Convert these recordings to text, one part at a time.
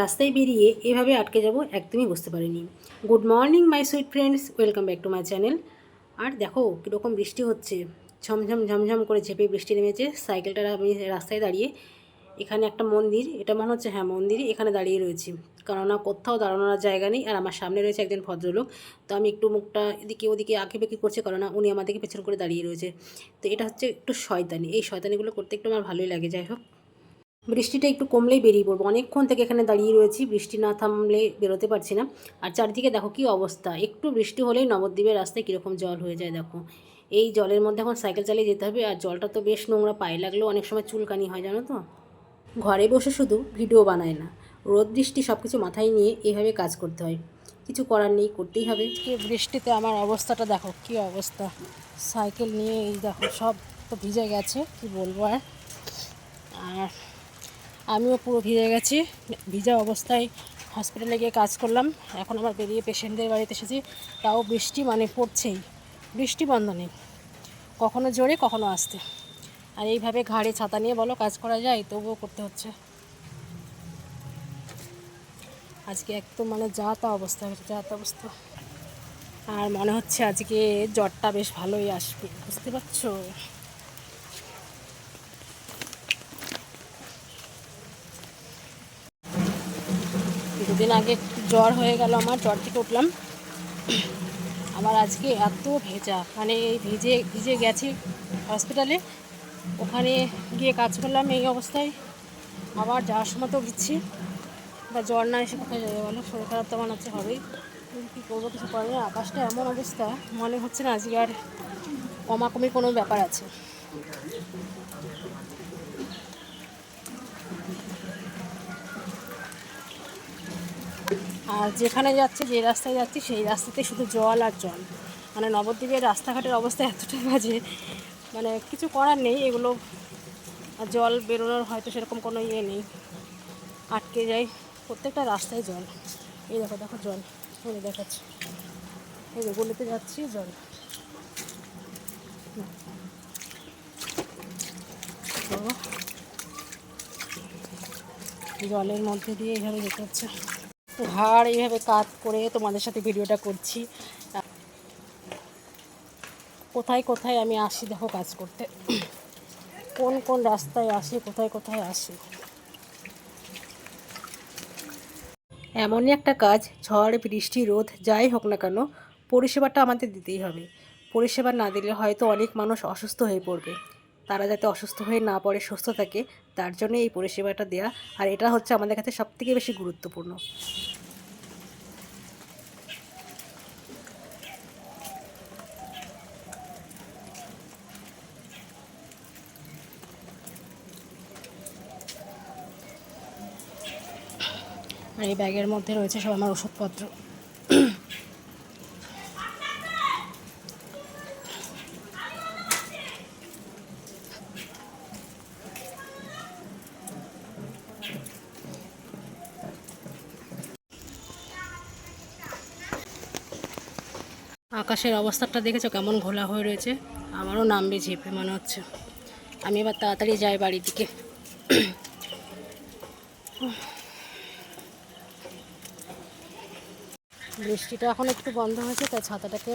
রাস্তায় বেরিয়ে এভাবে আটকে যাব একদমই বুঝতে পারিনি। Good morning, my sweet friends, welcome back to my channel. আর দেখো, কীরকম বৃষ্টি হচ্ছে। ঝমঝম ঝমঝম করে ঝেপে বৃষ্টি নেমেছে। সাইকেলটা আমি রাস্তায় দাঁড়িয়ে এখানে একটা মন্দির, এটা মনে হচ্ছে হ্যাঁ মন্দিরই এখানে দাঁড়িয়ে রয়েছি। কেননা কোথাও দাঁড়ানোর জায়গা নেই, আর আমার সামনে রয়েছে একজন ভদ্রলোক। তো আমি একটু মুখটা এদিকে ওদিকে আঁকে বেঁকে করছে, কেননা উনি আমাদেরকে পেছন করে দাঁড়িয়ে রয়েছে। তো এটা হচ্ছে একটু শয়তানি। এই শয়তানিগুলো করতে একটু আমার ভালোই লাগে, যাই হোক। বৃষ্টিটা একটু কমলেই বেরিয়ে পড়ব। অনেকক্ষণ থেকে এখানে দাঁড়িয়ে রয়েছি, বৃষ্টি না থামলে বেরোতে পারছি না। আর চারিদিকে দেখো কি অবস্থা, একটু বৃষ্টি হলেই নবদ্বীপের রাস্তায় কীরকম জল হয়ে যায় দেখো। এই জলের মধ্যে এখন সাইকেল চালিয়ে যেতে হবে, আর জলটা তো বেশ নোংরা পায়ে লাগলেও অনেক সময় চুলকানি হয়, জানো তো? ঘরে বসে শুধু ভিডিও বানায় না, রোদ বৃষ্টি সব কিছু মাথায় নিয়ে এভাবে কাজ করতে হয়। কিছু করার নেই, করতেই হবে। কি বৃষ্টিতে আমার অবস্থাটা দেখো, কি অবস্থা। সাইকেল নিয়ে এই দেখো, সব তো ভিজে গেছে, কি বলব আর আমিও পুরো ভিজে গেছি, ভিজা অবস্থায় হসপিটালে গিয়ে কাজ করলাম। এখন আমার বেরিয়ে পেশেন্টদের বাড়িতে এসেছি। তাও বৃষ্টি মানে পড়ছেই, বৃষ্টি বন্ধ নেই। কখনো জোরে, কখনো আসতে। আর এইভাবে ঘাড়ে ছাতা নিয়ে বলো কাজ করা যায়, তবুও করতে হচ্ছে। আজকে একদম মানে যা তা অবস্থা হয়েছে, যা তা অবস্থা। আর মনে হচ্ছে আজকে জ্বরটা বেশ ভালোই আসবে, বুঝতে পারছ? দুদিন আগে জ্বর হয়ে গেল আমার, জ্বর থেকে উঠলাম। আমার আজকে এত ভেজা মানে এই ভিজে ভিজে গেছি হসপিটালে ওখানে গিয়ে কাজ করলাম এই অবস্থায়। আবার যাওয়ার সময় তো ভিজছি বা জ্বর না এসে কোথায় যাবে বলো? শরীর খারাপ তো মনে হচ্ছে হবেই। কী করব, কিছু করার নেই। আকাশটা এমন অবস্থা, মনে হচ্ছে না আজকে আর কমাকমির কোনো ব্যাপার আছে। আর যেখানে যাচ্ছে, যে রাস্তায় যাচ্ছি, সেই রাস্তাতে শুধু জল আর জল। মানে নবদ্বীপের রাস্তাঘাটের অবস্থা এতটাই বাজে মানে কিছু করার নেই, এগুলো জল বেরোনোর হয়তো সেরকম কোনো ইয়ে নেই। আটকে যায় প্রত্যেকটা রাস্তায় জল। এই দেখো দেখো জল। এই দেখাচ্ছি। এই গলিতে যাচ্ছি, জল। জলের মধ্যে দিয়ে এইভাবে যেতে হচ্ছে। ঘাড় এইভাবে কাত করে তোমাদের সাথে ভিডিওটা করছি। কোথায় কোথায় আমি আসি দেখো কাজ করতে। কোন কোন রাস্তায় আসি, কোথায় কোথায় আসি। এমনই একটা কাজ, ঝড়, বৃষ্টি, রোদ, যাই হোক না কেন, পরিষেবাটা আমাদের দিতেই হবে। পরিষেবা না দিলে হয়তো অনেক মানুষ অসুস্থ হয়ে পড়বে। তারা যাতে অসুস্থ হয়ে না পড়ে, সুস্থ থাকে, তার জন্য এই পরিষেবাটা দেয়া। আর এটা হচ্ছে আমাদের কাছে সবথেকে বেশি গুরুত্বপূর্ণ। আর এই ব্যাগের মধ্যে রয়েছে সব আমার ওষুধপত্র। আকাশের অবস্থাটা দেখেছ? কেমন ঘোলা হয়ে রয়েছে? আমারও নামবে ঝেপে, মনে হচ্ছে। আমি এবার তাড়াতাড়ি যাই বাড়ির দিকে। বৃষ্টিটা এখন একটু বন্ধ হয়েছে, তাই ছাতাটাকে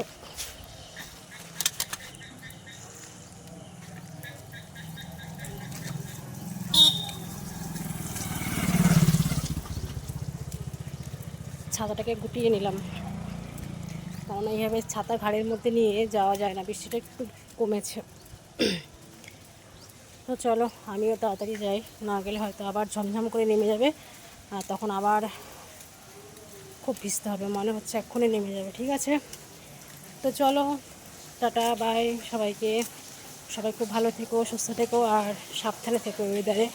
ছাতাটাকে গুটিয়ে নিলাম। কারণ এইভাবে ছাতা ঘাড়ের মধ্যে নিয়ে যাওয়া যায় না, বৃষ্টিটা একটু কমেছে। তো চলো, আমিও তাড়াতাড়ি যাই, না গেলে হয়তো আবার ঝমঝম করে নেমে যাবে, আর তখন আবার খুব ভিজতে হবে, মনে হচ্ছে এক্ষুনি নেমে যাবে, ঠিক আছে? তো চলো, টাটা বাই সবাইকে। সবাই খুব ভালো থেকো, সুস্থ থেকো, আর সাবধানে থেকো ওয়েদারে